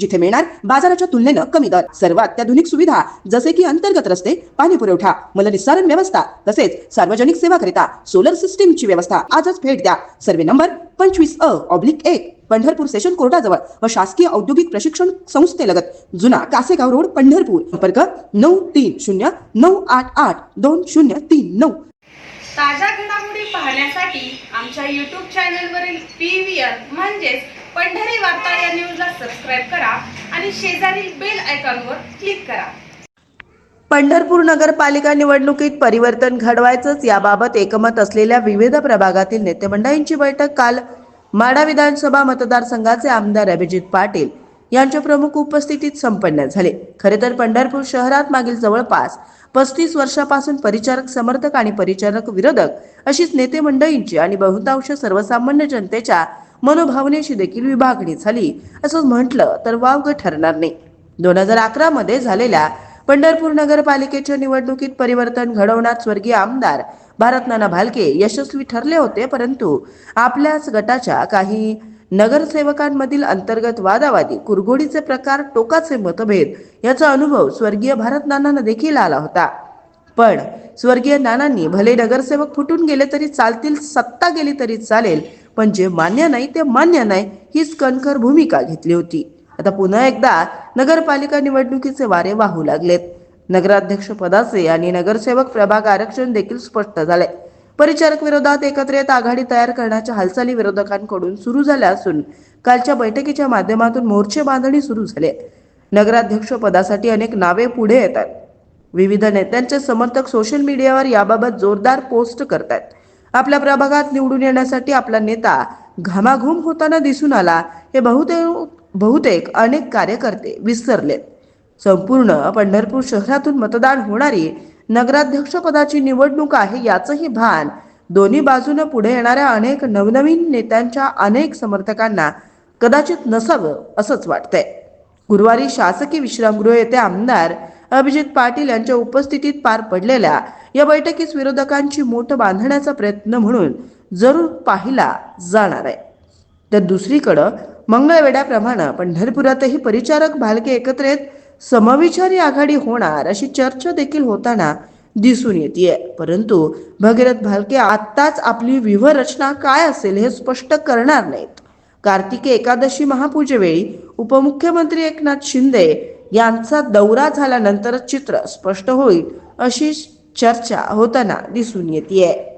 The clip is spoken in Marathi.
जिथे मिळणार बाजाराच्या तुलनेनं कमी दर. सर्व अत्याधुनिक सुविधा जसे की अंतर्गत रस्ते पाणी पुरवठा मलनिस्सारण व्यवस्था तसेच सार्वजनिक सेवाकरिता सोलर सिस्टीमची व्यवस्था आजच भेट द्या. सर्वे नंबर पंचवीस अ ऑब्लिक एक पंढरपूर सेशन कोर्टाजवळ व शासकीय औद्योगिक प्रशिक्षण संस्थेलगत जुना कासेगाव रोड पंढरपूर. संपर्क नऊ तीन शून्य नऊ आठ आठ दोन शून्य तीन नऊ. ताज्या घडामोडी पाहण्यासाठी आमच्या यूट्यूब चॅनलवरील पी व्ही म्हणजेच पंढरी वार्ता या सबस्क्राईब करा आणि शेजारील बेल आयकॉनवर क्लिक करा. पंढरपूर नगरपालिका निवडणुकीत परिवर्तन घडवायचंच याबाबत एकमत असलेल्या विविध प्रभागातील नेतेमंडळींची बैठक काल माडा विधानसभा मतदारसंघाचे आमदार अभिजित पाटील यांच्या प्रमुख उपस्थितीत संपन्न झाले. खरे तर पंढरपूर शहरात मागील जवळपास पस्तीस वर्षापासून परिचारक समर्थक आणि परिचारक विरोधक अशीच नेते मंडळींची आणि बहुतांश सर्वसामान्य जनतेच्या मनोभावनेची देखील विभागणी झाली. असं म्हटलं तर वावग ठरणार नाही. दोन हजार अकरा मध्ये झालेल्या पंढरपूर नगरपालिकेच्या निवडणुकीत परिवर्तन घडवण्यात स्वर्गीय आमदार भारतनाना भालके यशस्वी ठरले होते परंतु आपल्याच गटाच्या काही नगरसेवकांमधील अंतर्गत वादावादी कुरघोडीचे प्रकार टोकाचे मतभेद याचा अनुभव स्वर्गीय भारतनानांना देखील आला होता. पण स्वर्गीय नानांनी भले नगरसेवक फुटून गेले तरी चालतील सत्ता गेली तरी चालेल पण जे मान्य नाही ते मान्य नाही हीच कणखर भूमिका घेतली होती. आता पुन्हा एकदा नगरपालिका निवडणुकीचे वारे वाहू लागलेत. नगराध्यक्ष पदाचे आणि नगरसेवक प्रभाग आरक्षण देखील स्पष्ट झाले परिचारक विरोधात येत आघाडी तयार करण्याच्या हालचाली विरोधकांकडून सुरू झाल्या असून कालच्या बैठकीच्या माध्यमातून मोर्चे बांधणी सुरू झाले. नगराध्यक्ष पदासाठी अनेक नावे पुढे येतात. विविध नेत्यांचे समर्थक सोशल मीडियावर याबाबत जोरदार पोस्ट करतात आपल्या प्रभागात निवडून येण्यासाठी आपला नेता घामाघूम होताना दिसून आला. हे बहुतेक बहुतेक अनेक कार्यकर्ते विसरलेत. संपूर्ण पंढरपूर शहरातून मतदान होणारी नगराध्यक्ष पदाची निवडणूक आहे याचंही भान दोन्ही बाजूने पुढे येणाऱ्या अनेक नवनवीन नेत्यांच्या अनेक समर्थकांना कदाचित नसावं असंच वाटतंय. गुरुवारी शासकीय विश्रामगृह येथे आमदार अभिजित पाटील यांच्या उपस्थितीत पार पडलेल्या या बैठकीस विरोधकांची मोठ बांधण्याचा प्रयत्न म्हणून जरूर पाहिला जाणार आहे. तर दुसरीकडं मंगळवेड्याप्रमाणे पंढरपुरातही परिचारक भालके एकत्र येत समविचारी आघाडी होणार अशी चर्चा देखील होताना दिसून येते परंतु भगीरथ भालके आत्ताच आपली व्यूहरचना काय असेल हे स्पष्ट करणार नाहीत. कार्तिकी एकादशी महापूजेवेळी उपमुख्यमंत्री एकनाथ शिंदे यांचा दौरा झाल्यानंतरच चित्र स्पष्ट होईल अशी चर्चा होताना दिसून येते